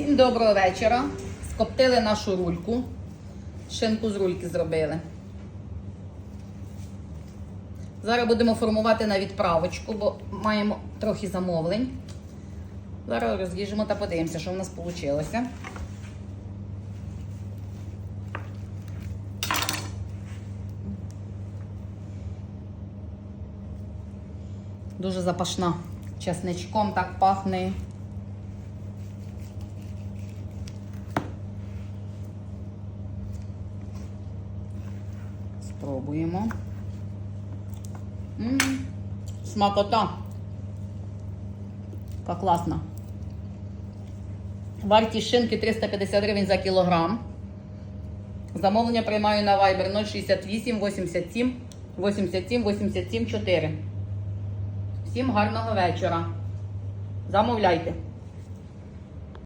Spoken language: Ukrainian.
Всім доброго вечора. Скоптили нашу рульку. Шинку з рульки зробили. Зараз будемо формувати на відправочку, бо маємо трохи замовлень. Зараз розріжемо та подивимося, що в нас вийшло. Дуже запашна. Чесничком так пахне. Спробуємо. М, Смакота. Яка класна. Вартість шинки 350 гривень за кілограм. Замовлення приймаю на Viber 068 87 87 87 4. Всім гарного вечора. Замовляйте.